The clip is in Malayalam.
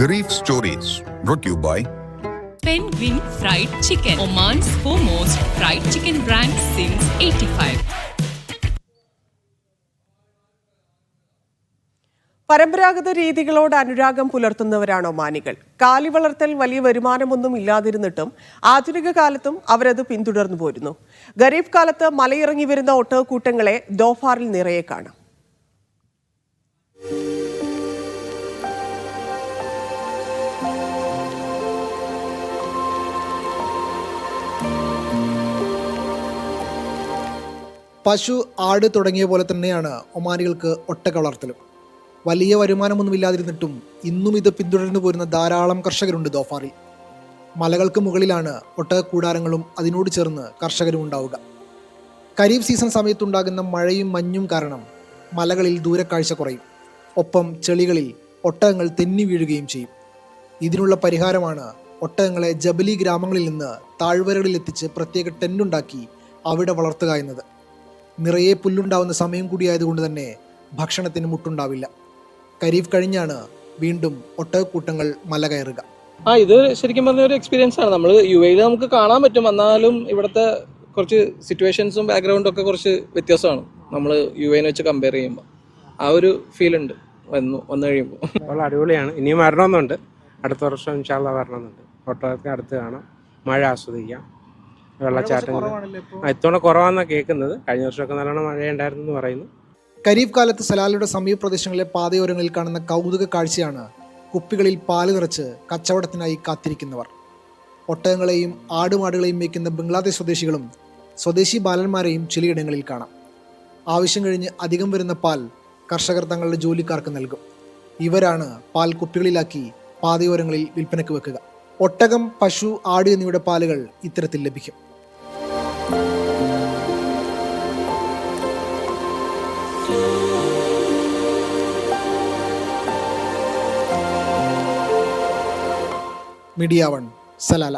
Grief Stories brought to you by Penguin Fried Chicken, Oman's foremost fried chicken brand since 85. പരമ്പരാഗത രീതികളോട് അനുരാഗം പുലർത്തുന്നവരാണ് ഒമാനികൾ. കാലി വളർത്തൽ വലിയ വരുമാനമൊന്നും ഇല്ലാതിരുന്നിട്ടും ആധുനിക കാലത്തും അവരത് പിന്തുടർന്നു പോരുന്നു. ഗരീബ് കാലത്ത് മലയിറങ്ങി വരുന്ന ഒട്ടകക്കൂട്ടങ്ങളെ ദോഫാറിൽ നിറയെ കാണാം. പശു ആട് തുടങ്ങിയ പോലെ തന്നെയാണ് ഒമാനികൾക്ക് ഒട്ടക വളർത്തലും. വലിയ വരുമാനമൊന്നുമില്ലാതിരുന്നിട്ടും ഇന്നും ഇത് പിന്തുടർന്നു പോരുന്ന ധാരാളം കർഷകരുണ്ട് ദോഫാറിൽ. മലകൾക്ക് മുകളിലാണ് ഒട്ടക കൂടാരങ്ങളും അതിനോട് ചേർന്ന് കർഷകരും ഉണ്ടാവുക. ഖരീഫ് സീസൺ സമയത്തുണ്ടാകുന്ന മഴയും മഞ്ഞും കാരണം മലകളിൽ ദൂരക്കാഴ്ച കുറയും. ഒപ്പം ചെളികളിൽ ഒട്ടകങ്ങൾ തെന്നി വീഴുകയും ചെയ്യും. ഇതിനുള്ള പരിഹാരമാണ് ഒട്ടകങ്ങളെ ജബലി ഗ്രാമങ്ങളിൽ നിന്ന് താഴ്വരകളിൽ എത്തിച്ച് പ്രത്യേക ടെന്റുണ്ടാക്കി അവിടെ വളർത്തുക എന്നത്. നിറയെ പുല്ലുണ്ടാവുന്ന സമയം കൂടിയായതുകൊണ്ട് തന്നെ ഭക്ഷണത്തിന് മുട്ടുണ്ടാവില്ല. കരീഫ് കഴിഞ്ഞാണ് വീണ്ടും ഒട്ടകക്കൂട്ടങ്ങൾ മല കയറുക. ആ ഇത് ശരിക്കും പറഞ്ഞ ഒരു എക്സ്പീരിയൻസ് ആണ്. നമ്മൾ യു എയിൽ നമുക്ക് കാണാൻ പറ്റും. എന്നാലും ഇവിടുത്തെ കുറച്ച് സിറ്റുവേഷൻസും ബാക്ക്ഗ്രൗണ്ടും ഒക്കെ കുറച്ച് വ്യത്യാസമാണ്. നമ്മൾ യു എനെ വെച്ച് കമ്പയർ ചെയ്യുമ്പോൾ ആ ഒരു ഫീൽ ഉണ്ട്. വന്നു വന്നു കഴിയുമ്പോൾ വളരെ അടിപൊളിയാണ്. ഇനിയും വരണമെന്നുണ്ട്. അടുത്ത വർഷം ഇൻഷാല്ല വരണമെന്നുണ്ട്. ഫോട്ടോയൊക്കെ അടുത്ത് കാണാം. മഴ ആസ്വദിക്കാം. വെള്ളച്ചാട്ടങ്ങൾ ആ, ഇത്തവണ കുറവാണെന്നാണ് കേൾക്കുന്നത്. കഴിഞ്ഞ വർഷമൊക്കെ നല്ലോണം മഴയുണ്ടായിരുന്നു എന്ന് പറയുന്നു. ഖരീഫ് കാലത്ത് സലാലയുടെ സമീപ പ്രദേശങ്ങളിലെ പാതയോരങ്ങളിൽ കാണുന്ന കൗതുക കാഴ്ചയാണ് കുപ്പികളിൽ പാൽ നിറച്ച് കച്ചവടത്തിനായി കാത്തിരിക്കുന്നവർ. ഒട്ടകങ്ങളെയും ആടുമാടുകളെയും വയ്ക്കുന്ന ബംഗ്ലാദേശ് സ്വദേശികളും സ്വദേശി ബാലന്മാരെയും ചിലയിടങ്ങളിൽ കാണാം. ആവശ്യം കഴിഞ്ഞ് അധികം വരുന്ന പാൽ കർഷകർ തങ്ങളുടെ ജോലിക്കാർക്ക് നൽകും. ഇവരാണ് പാൽ കുപ്പികളിലാക്കി പാതയോരങ്ങളിൽ വിൽപ്പനയ്ക്ക് വെക്കുക. ഒട്ടകം പശു ആട് എന്നിവയുടെ പാലുകൾ ഇത്തരത്തിൽ ലഭിക്കും. Media one Salalah.